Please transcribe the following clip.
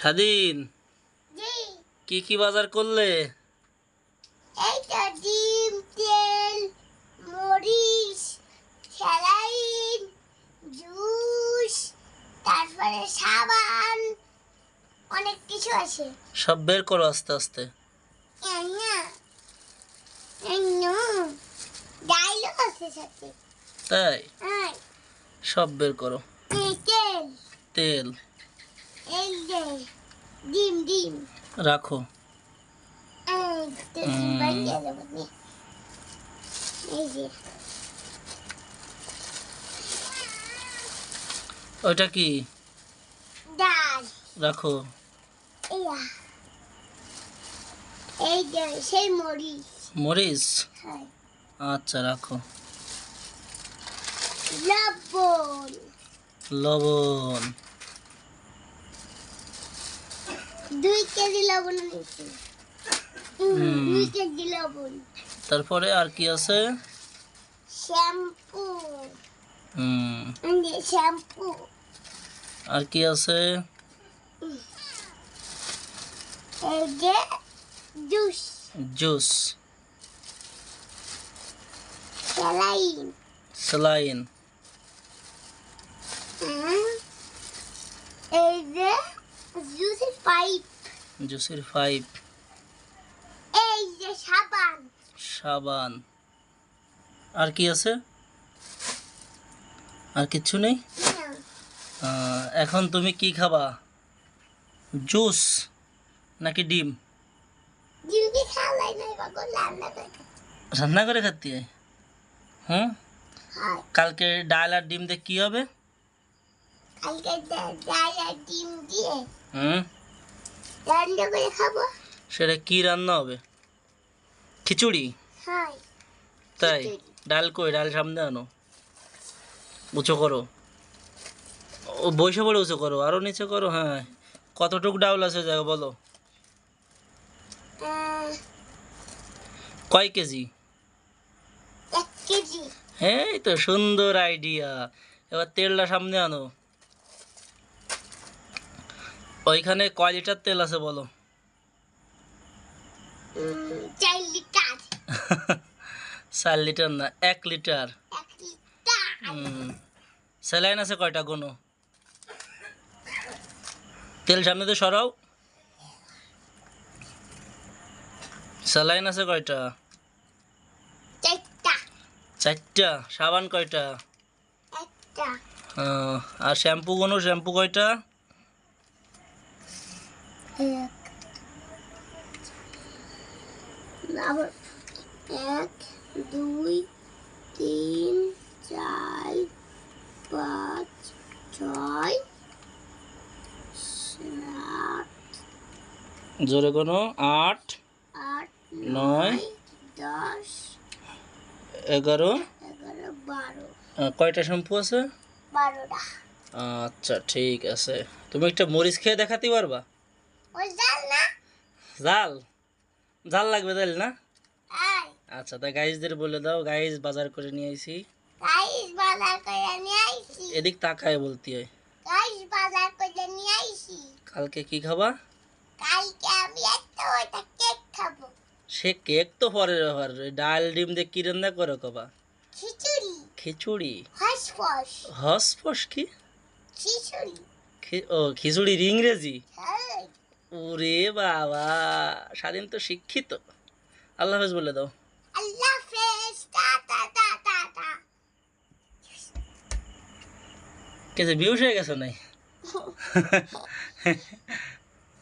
স্বাধীন? কি কি বাজার করলে? ডিম তেল মরিচ স্যালাইন জুস তারপরে সাবান অনেক কিছু আছে। সব বের করো আস্তে আস্তে। ডাইলগ আছে সাথে। তাই? হ্যাঁ। সব বের করো। তেল। তেল। ডিম ডিম। রাখো। ওইটা কি? ডাল। রাখো। এই সেই মরিচ। মরিচ? আচ্ছা রাখো। লবণ। লবণ। দুই কেজি লবণ। নিয়েছি হুম, হুম। দুই কেজি লবণ। তারপরে আর কি আছে? শ্যাম্পু। হুম। এই যে শ্যাম্পু। আর কি আছে? এই যে জুস। জুস। স্যালাইন। স্যালাইন। হুম, এই যে জুসের পাইপ। জুসের পাইপ। এই যে সাবান। সাবান। আর কি আছে? আর কিচ্ছু নেই? এখন তুমি কি খাবা? জুস নাকি ডিম? রান্না করে খাতে? হয়? হুম কালকে ডাল আর ডিম দিয়ে কি হবে কালকে ডা- ডাল আর ডিম দিয়ে হুম রান্না করে খাব। সেটা কি রান্না হবে? খিচুড়ি? তাই? ডাল কই? ডাল সামনে আনো। উঁচু করো। ও বসে পড়ে উঁচু করো। আরও নিচে করো হ্যাঁ। কতটুক ডাউল আছে জায়গা বলো? কয় কেজি? এই তো সুন্দর আইডিয়া এবার তেলটা সামনে আনো। ওইখানে কয় লিটার তেল আছে বলো? চার লিটার। চার লিটার না এক লিটার। স্যালাইন আছে কয়টা কোনো? তেল সামনে তো সরাও। স্যালাইন আছে কয়টা? চারটা। সাবান কয়টা? আর শ্যাম্পু কোনো? শ্যাম্পু কয়টা? এক আবার এক দুই তিন চার পাঁচ ছয় সাত জোরে কোনো আট আট নয়, দশ এগারো। এগারো বারো। কয়টা শ্যাম্পু আছে? বারোটা। আচ্ছা ঠিক আছে। তুমি একটা মরিচ খেয়ে দেখাতে পারবা? জাল জাল? লাগবে তাহলে না? আচ্ছা তা গাইজদের বলে দাও গাইজ বাজার করে নিয়ে আইছি। গাইস বাজার করে নিয়ে আইছি। এদিক তাকায় বলতে হয়। গাইস বাজার করে নিয়ে আইছি। কালকে কি খাবা? কালকে আমি একটা ওইটা কেক খাব। সে কেক তো পরের ব্যাপার ডাল ডিম দিয়ে কি রান্না করো কবা? খিচুড়ি। খিচুড়ি? হাসফস। হসপস কি? খিচুড়ি। ও খিচুড়ির ইংরেজি? হ্যাঁ। ওরে বাবা স্বাধীন তো শিক্ষিত। আল্লাহ হাফেজ বলে দাও। আল্লাহ হাফেজ টাটা টাটা টাটা কে যে বিউস হয়ে গেছো নাই